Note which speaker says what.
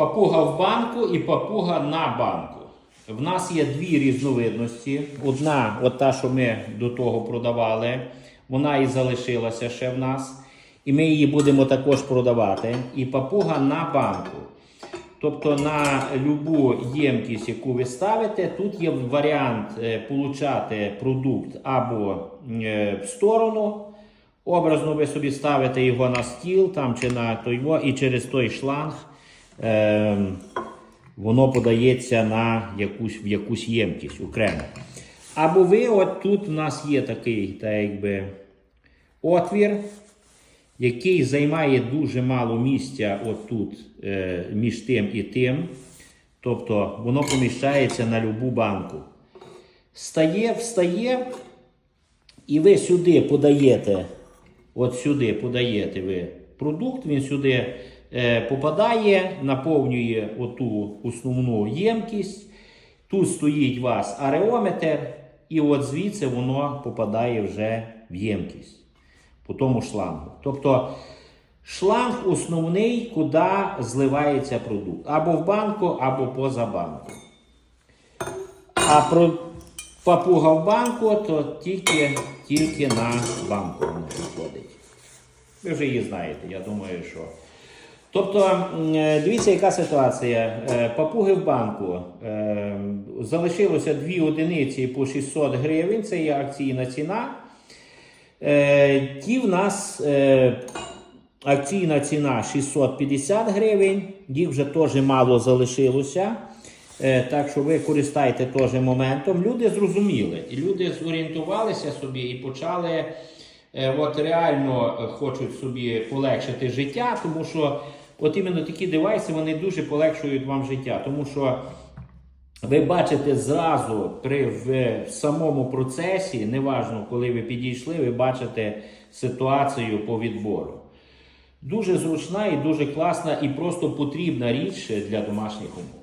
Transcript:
Speaker 1: Папуга в банку і папуга на банку. В нас є дві різновидності. Одна, от та, що ми до того продавали, вона і залишилася ще в нас. І ми її будемо також продавати. І папуга на банку. Тобто на любу ємкість, яку ви ставите, тут є варіант е, получати продукт або е, в сторону. Образно ви собі ставите його на стіл там, чи на той, і через той шланг е, воно подається на якусь, в якусь ємкість окремо. Або ви, от тут у нас є такий так якби, отвір, який займає дуже мало місця отут е, між тим і тим. Тобто воно поміщається на любу банку. Стає, встає, і ви сюди подаєте, от сюди подаєте ви продукт, він сюди попадає, наповнює оту основну ємкість. Тут стоїть у вас ареометр, і от звідси воно попадає вже в ємкість по тому шлангу. Тобто шланг основний, куди зливається продукт. Або в банку, або поза банку. А про папуга в банку, то тільки, тільки на банку вона приходить. Ви вже її знаєте, я думаю, що. Тобто, е, дивіться, яка ситуація. Е, Папуги в банку. Е, Залишилося дві одиниці по 600 гривень, це є акційна ціна. Ті в нас акційна ціна 650 гривень, їх вже теж мало залишилося. Так що ви користайте теж моментом. Люди зрозуміли, і люди зорієнтувалися собі і почали от реально е, хочуть собі полегшити життя, тому що от іменно такі девайси вони дуже полегшують вам життя. Тому що ви бачите зразу при в самому процесі, неважно, коли ви підійшли, ви бачите ситуацію по відбору. Дуже зручна і дуже класна, і просто потрібна річ для домашніх умов.